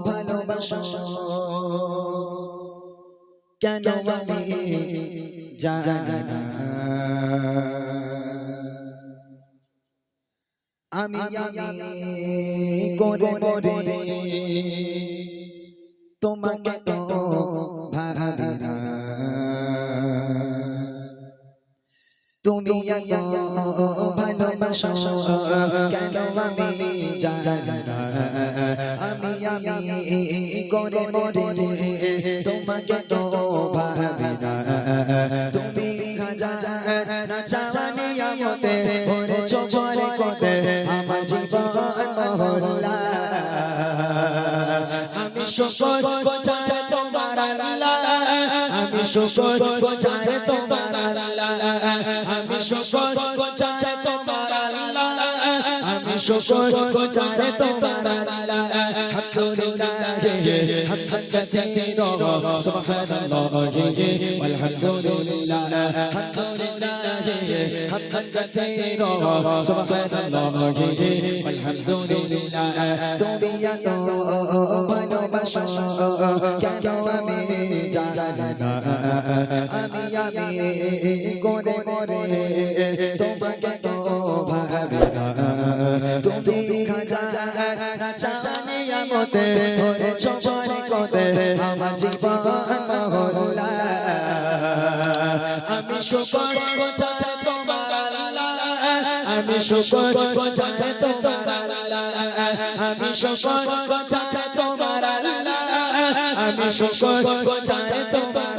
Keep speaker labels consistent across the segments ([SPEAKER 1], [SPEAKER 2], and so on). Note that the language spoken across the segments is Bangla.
[SPEAKER 1] ভালোবাসো কেন আমি জানি না আমি করে করে তোমাকে তো ভাবি না তুমি ভালোবাসো কেন আমি জানি না আমি করে করে তোমাকে তো ভাবি না তুমি হাজার না চাওয়ানি আমতে ভরে চোপরে কোতে আমার জীবন মহল্লা আমি শুকর গোচারে তোমার আল্লাহ আমি শুকর গোচারে তোমার আল্লাহ আমি শুকর আল্লাহ আমি শুকর গোচারে তোমার আল্লাহ আলহামদুলিল্লাহ হামদান কাসীরা সুবহানাল্লাহ والحمدلله الحمد لله حمدا كثيرا سبحان الله والحمد لله তুমি এত ভালোবাসো কেন আমি জানি না আমি আমি করে করে তোমাকে তো ভাবি না তুমি হাজার না আমতে ভরে চোপরে কোতে আমার জীবন মহল্লা আমি শুকর গোচারে তোমার আমি শুকর গোচারে তোমার আমি শুকর গোচারে তোমার আমি শুকর গোচারে তোমার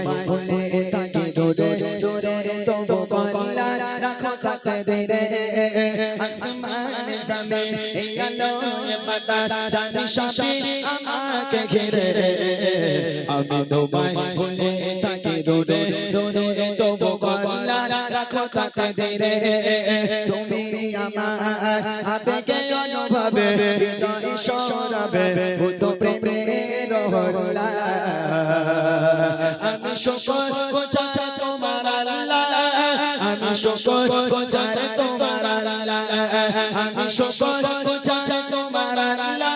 [SPEAKER 1] আসমান জমিন এই আলো বাতাস জানি সবে আমাকে ঘিরে আমি তোমায় ভুলে থাকি দূরে দূরে তবু কল্লা রাখো থাকতে দিরে তুমি আমার আবেগে অনুভবে হৃদয় সরাবে ভূত প্রেমের হল্লা আমি শুকর গোচাচা তোমার আল্লাহ আমি শুকর গোচাচা তোমার আমি শুকর গোচাচা তোমার আল্লাহ।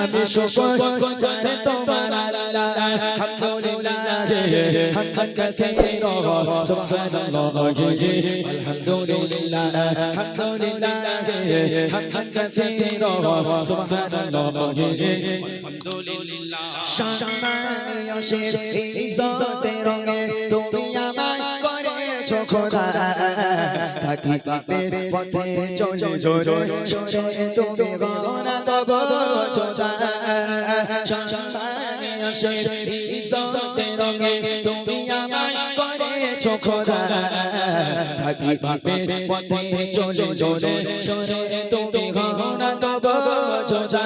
[SPEAKER 1] আমি শুকর গোচাচা তোমার আল্লাহ। আলহামদুলিল্লাহ হামদান কাসীরা সুবহানাল্লাহ আলহামদুলিল্লাহ আলহামদুলিল্লাহ হামদান কাসীরা সুবহানাল্লাহ। সম্মানে আসে ইজ্জতে রঙে। পাপের পথে চলে জোরে সরে তুমি গনা তব চোদা সম্মানে আসে ইজ্জতে রঙে তুমি আমায় করেছ খোদা পাপের পথে চলে জোরে সরে তুমি গনা তব চোদা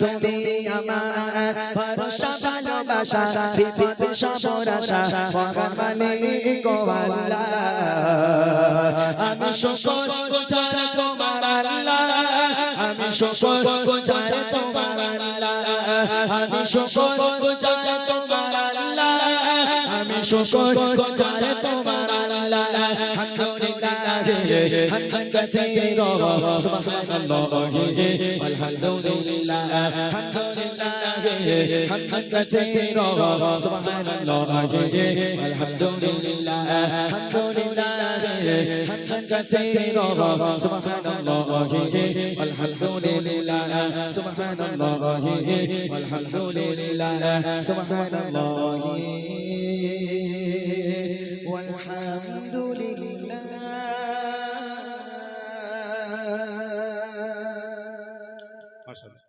[SPEAKER 1] তুমি আমার ভরসা ভালোবাসা বিপদ সবর আশা শুকর গুজার তোমার আল্লাহ শুকর গুজার তোমার আল্লাহ আমি শুকর গুজার তোমার আল্লাহ আমি শুকর গুজার তোমার আল্লাহ আলহামদুলিল্লাহ হামদান কাসীরা সুবহানাল্লাহ আলহামদুলিল্লাহ আলহামদুলিল্লাহ হামদান কাসীরা সুবহানাল্লাহ আলহামদুলিল্লাহ আলহামদুলিল্লাহ হামদান কাসীরা সুবহানাল্লাহ আলহামদুলিল্লাহ لله سبحان الله والحمد لله
[SPEAKER 2] سبحان الله والحمد لله ما شاء الله